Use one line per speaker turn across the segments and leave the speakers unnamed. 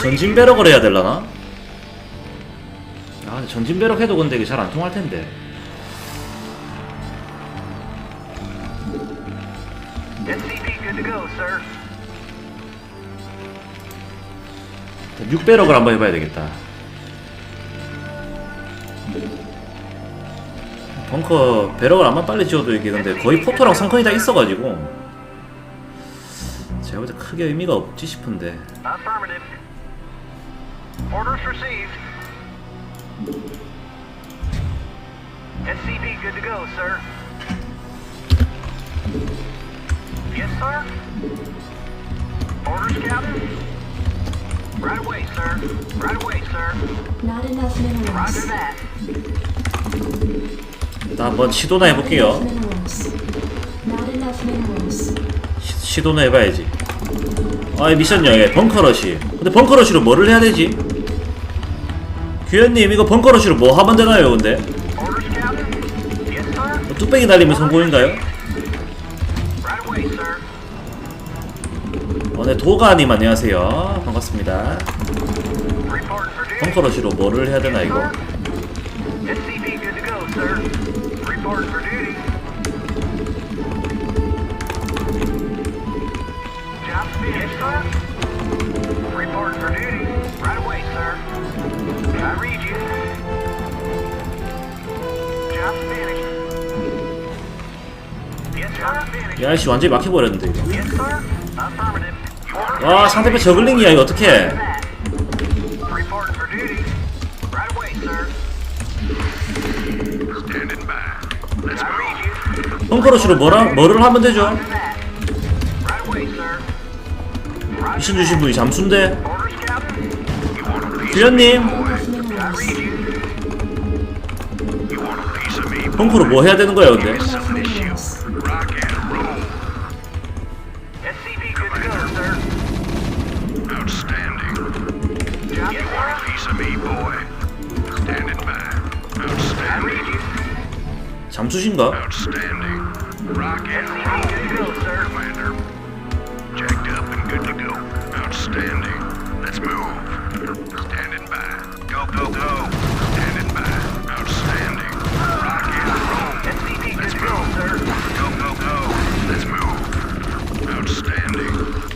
전진 배럭을 해야 되려나? 아 전진 배럭 해도 근데 이게 잘 안 통할 텐데
SCP good to go, sir.
6배럭을 한번 해봐야 되겠다 벙커 배럭을 안만 빨리 지어도 이게 근데 거의 포토랑 상컨이 다 있어가지고 제가 볼 때 크게 의미가 없지 싶은데
Affirmative. Orders received. SCP good to go, sir. Yes, sir. Orders, Captain. Right away, sir. Right away, sir.
Not enough
Roger
minerals.
that.
일단 한번 시도나 해볼게요
enough minerals. Not enough minerals.
시, 시도나 해봐야지 아이 미션요 예 벙커러시 근데 벙커러시로 뭐를 해야 되지? 규현님 이거 벙커러시로 뭐 하면 되나요 근데? 뭐 뚝배기 날리면 성공인가요? 어, 네 도가님 안녕하세요 반갑습니다. 벙커러시로 뭐를 해야 되나 이거 야씨 완전히 막혀버렸는데 이거 와 상대편 저글링이야 이거 어떡해. 벙커러시로 뭐라, 뭐를 하면 되죠? 미션 주신 분이 잠수인데? 규현님? 벙커로 뭐 해야 되는 거야 근데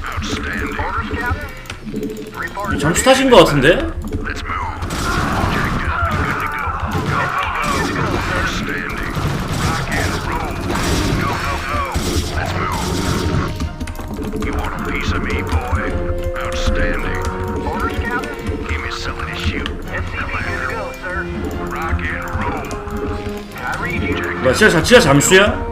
Outstanding.
Orders, Captain. Report.
잠수 타신 거 같은데? 야 진짜, 진짜 잠수야?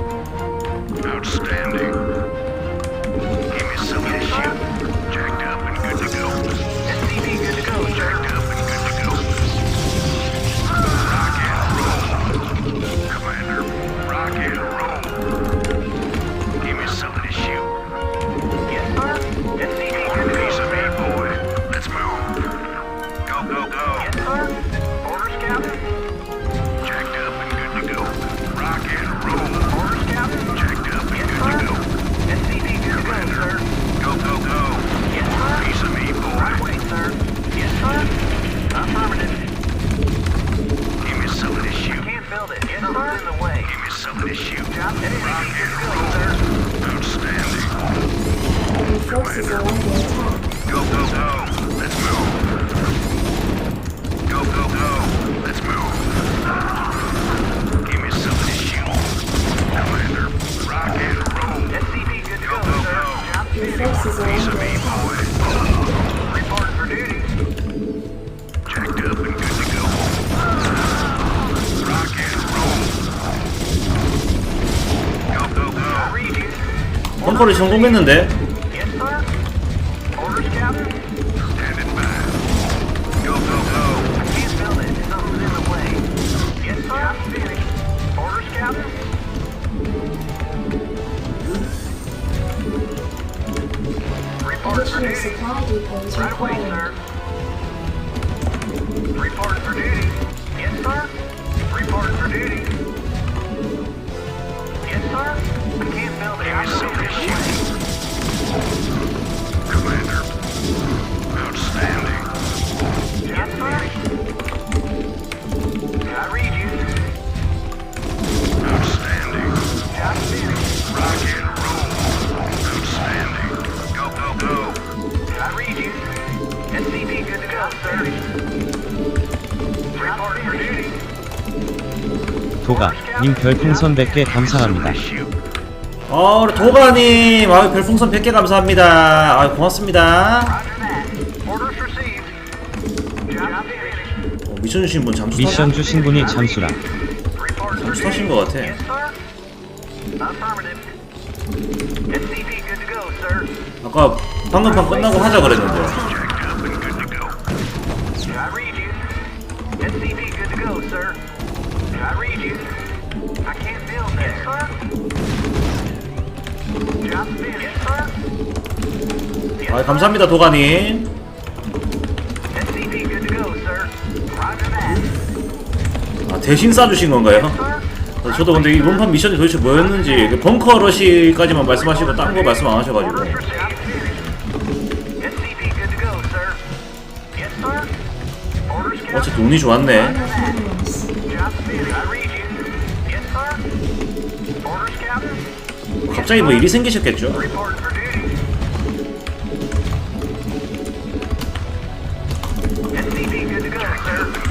벙커를 성공했는데
님 별풍선 100개 감사합니다.
어, 우리 도가님, 아, 별풍선 100개 감사합니다. 아, 고맙습니다. 어, 미션 주신 분 잠수
미션
타,
주신 분이 잠수라.
잠수. 타신 것 같아. 아까 방금 판 끝나고 하자 그랬는데.
Good to go, sir.
아, 감사합니다, 도가님. 아, 대신 싸주신 건가요? 어, 저도 근데 이번 판 미션이 도대체 뭐였는지 그 벙커 러시까지만 말씀하시고 딴 거 말씀 안 하셔가지고 어째. 돈이 좋았네 갑자기 뭐 일이 생기셨겠죠?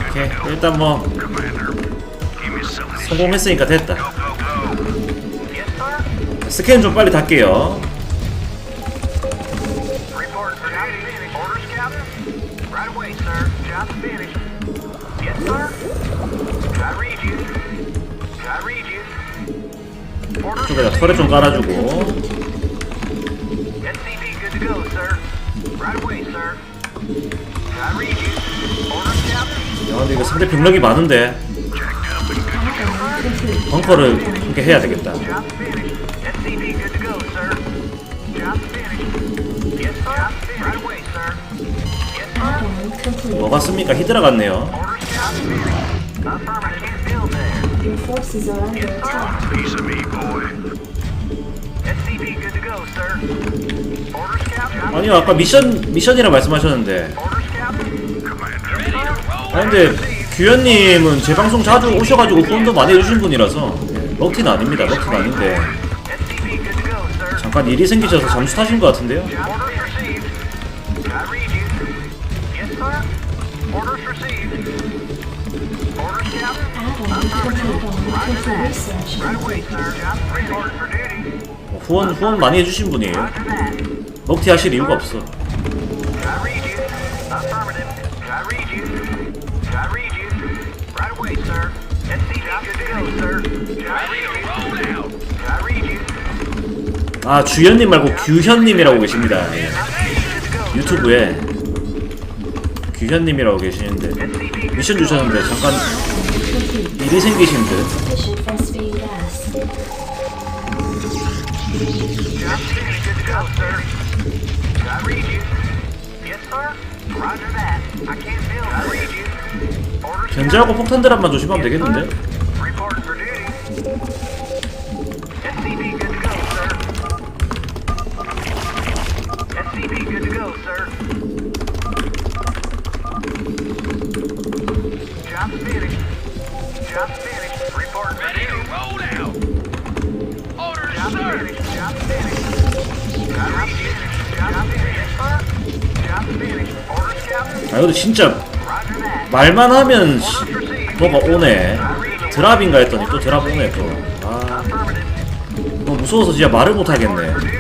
오케이 일단 뭐. 성공했으니까 됐다. 스캔 좀 빨리 닫게요
you. Orders
쪽에다 털에 좀 깔아주고. 야 근데 이거 상대 병력이 많은데. 벙커를 함께 해야 되겠다. 뭐가 씁니까? 히드라 같네요
Your forces are under attack.
Piece of me, boy.
SCV good to go, sir. Orders, captain.
아니요 아까 미션 미션이라 말씀하셨는데 아니 근데 규현님은 제 방송 자주 오셔가지고 후원도 많이 해주신 분이라서 예, 럭티는 아닙니다 럭티는 아닌데
SCV good to go, sir.
잠깐 일이 생기셔서 잠수 타신 것 같은데요
Orders received. I read you. Yes, sir. Orders received.
후원 후원 많이 해주신 분이에요. 럭티 하실 이유가 없어. 아 주현님 말고 규현님이라고 계십니다 예. 유튜브에 규현님이라고 계시는데 미션. 주셨는데 잠깐. 일이 생기신 듯. 견제하고 폭탄 드랍만 조심하면 되겠는데 아 이거 진짜. 말만 하면 씨. 뭐가 오네 드랍인가 했더니 또 드랍 오네 또아
Affirmative.
너무 무서워서 진짜 말을 못 하겠네
For duty.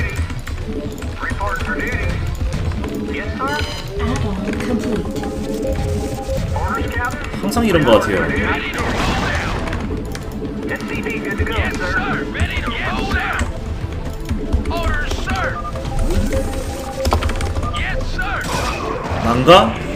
Report for duty. Yes, sir.
Add-on complete.
Orders, Captain.
항상 이런 것 같아요
good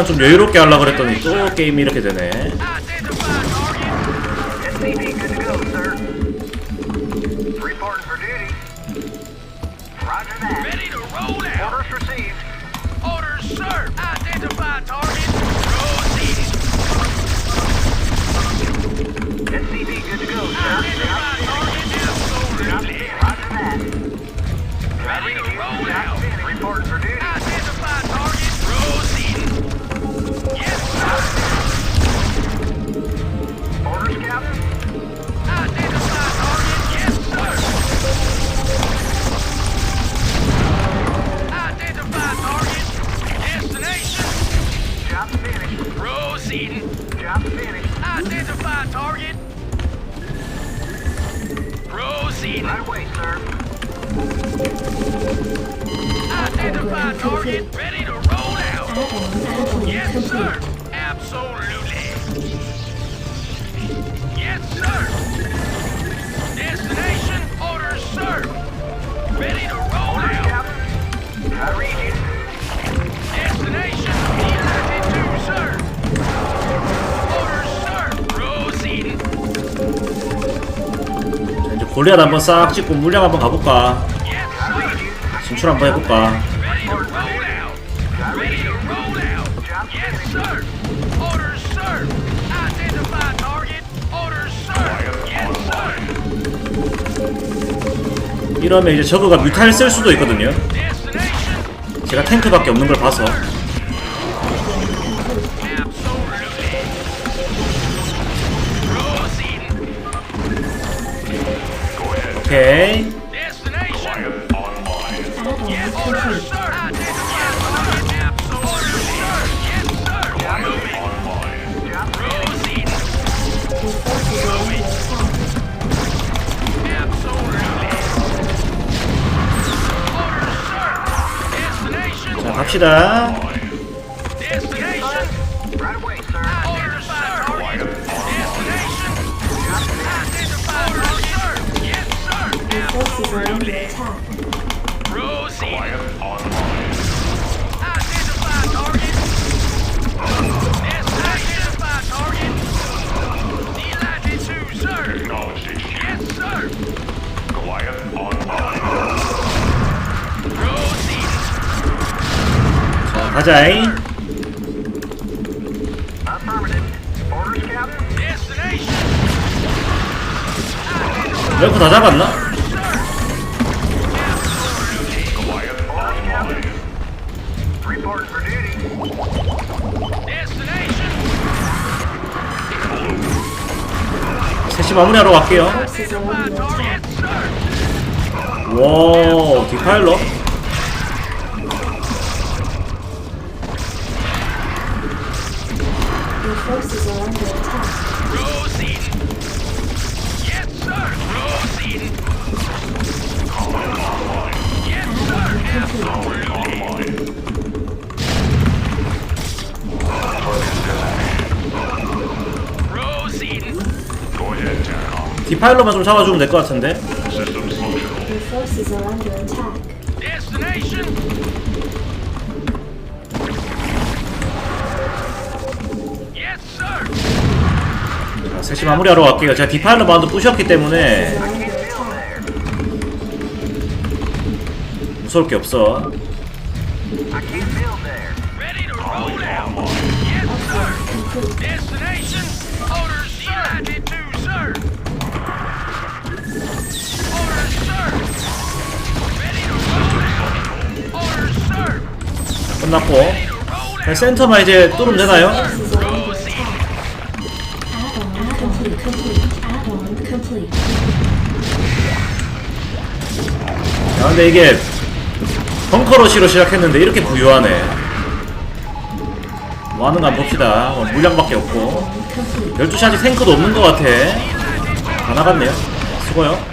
판좀 여유롭게 하려고 그랬더니 또 게임이 이렇게 되네 골리앗 한번 싹 찍고 물량 한번 가볼까? 진출 한번 해볼까?
Yes, sir. Orders, sir. Identify target. Orders, sir. Yes, sir.
이러면 이제 저그가 뮤탈 쓸 수도 있거든요. 제가 탱크밖에 없는 걸 봐서. 오케이. 갑시다.
Destination.
웨프 다 잡았나? 셋이 마무리하러 갈게요. 와, 디파일러.
Proceed. Yes, sir. Proceed. Yes, sir. Absolutely. Proceed.
디파일러만 좀 잡아주면 될 것 같은데.
Your forces are under attack.
Destination.
자, 셋이 마무리하러 갈게요. 제가 디파일러 마운드 부셨기 때문에. 무서울 게 없어. 끝났고. 센터만 이제 뚫으면 되나요?
Add-on complete. Add-on complete.
야, 근데 이게 벙커러시로 시작했는데 이렇게 부유하네. 뭐 하는가 한번 봅시다. 어, 물량밖에 없고.
Add-on complete.
12시 아직 탱크도 없는 것 같아. 다 나갔네요. 수고요.